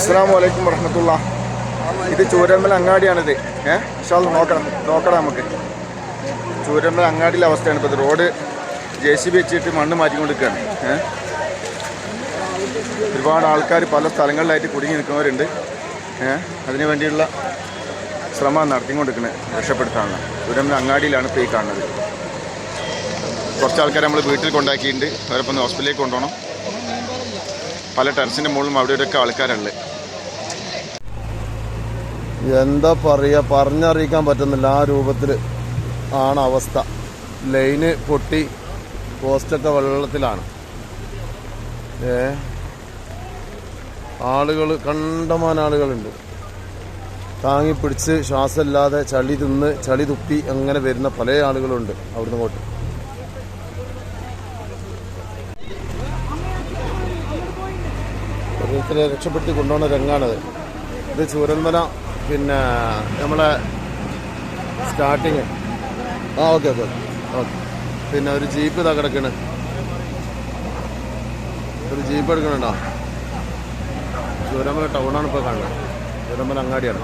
അസ്സാം വലൈക്കും വർഹമത്തുള്ള ഇത് ചൂരമ്മൽ അങ്ങാടിയാണിത്. ഏഹ് വിശാൽ നോക്കണം. നോക്കണം നമുക്ക്. ചൂരമ്മൽ അങ്ങാടിയിലെ അവസ്ഥയാണ് ഇപ്പോൾ റോഡ് ജെ സി ബി വെച്ചിട്ട് മണ്ണ് മാറ്റിക്കൊണ്ടിരിക്കുകയാണ്. ഏഹ് ഒരുപാട് ആൾക്കാർ പല സ്ഥലങ്ങളിലായിട്ട് കുടുങ്ങി നിൽക്കുന്നവരുണ്ട്. ഏഹ് അതിനു വേണ്ടിയുള്ള ശ്രമം നടത്തിക്കൊണ്ടിരിക്കുന്നത് രക്ഷപ്പെടുത്താനുള്ള. ചൂരമ്മൽ അങ്ങാടിയിലാണ് ഇപ്പോൾ ഈ കാണുന്നത്. കുറച്ച് ആൾക്കാർ നമ്മൾ വീട്ടിൽ കൊണ്ടാക്കിയിട്ടുണ്ട്. അവരപ്പം ഹോസ്പിറ്റലിലേക്ക് കൊണ്ടുപോകണം. പല ടെറസിന്റെ മുകളിലും അവിടെ ഇവിടെയൊക്കെ ആൾക്കാരുള്ളത് എന്താ പറയുക പറഞ്ഞറിയിക്കാൻ പറ്റുന്നില്ല. ആ രൂപത്തിൽ ആണ് അവസ്ഥ. ലൈന് പൊട്ടി പോസ്റ്റൊക്കെ വെള്ളത്തിലാണ്. ഏ? ആളുകൾ കണ്ടമാന ആളുകളുണ്ട്. താങ്ങി പിടിച്ച് ശ്വാസമില്ലാതെ ചളി തിന്ന് ചളി തുപ്പി അങ്ങനെ വരുന്ന പല ആളുകളുണ്ട് അവിടുന്ന് ഇങ്ങോട്ട്. രക്ഷപ്പെടുത്തി കൊണ്ടുപോകുന്ന രംഗാണത്. ഇത് ചൂരന്മല പിന്നെ നമ്മളെ സ്റ്റാർട്ടിങ് ആ ഓക്കെ ഓക്കെ ഓക്കെ പിന്നെ ഒരു ജീപ്പ് ഇതാ കിടക്കണ്. ഒരു ജീപ്പ് എടുക്കണുണ്ടോ? ചൂരന്മല ടൗണാണ് ഇപ്പോൾ കാണുന്നത്. ചൂരന്മല അങ്ങാടിയാണ്.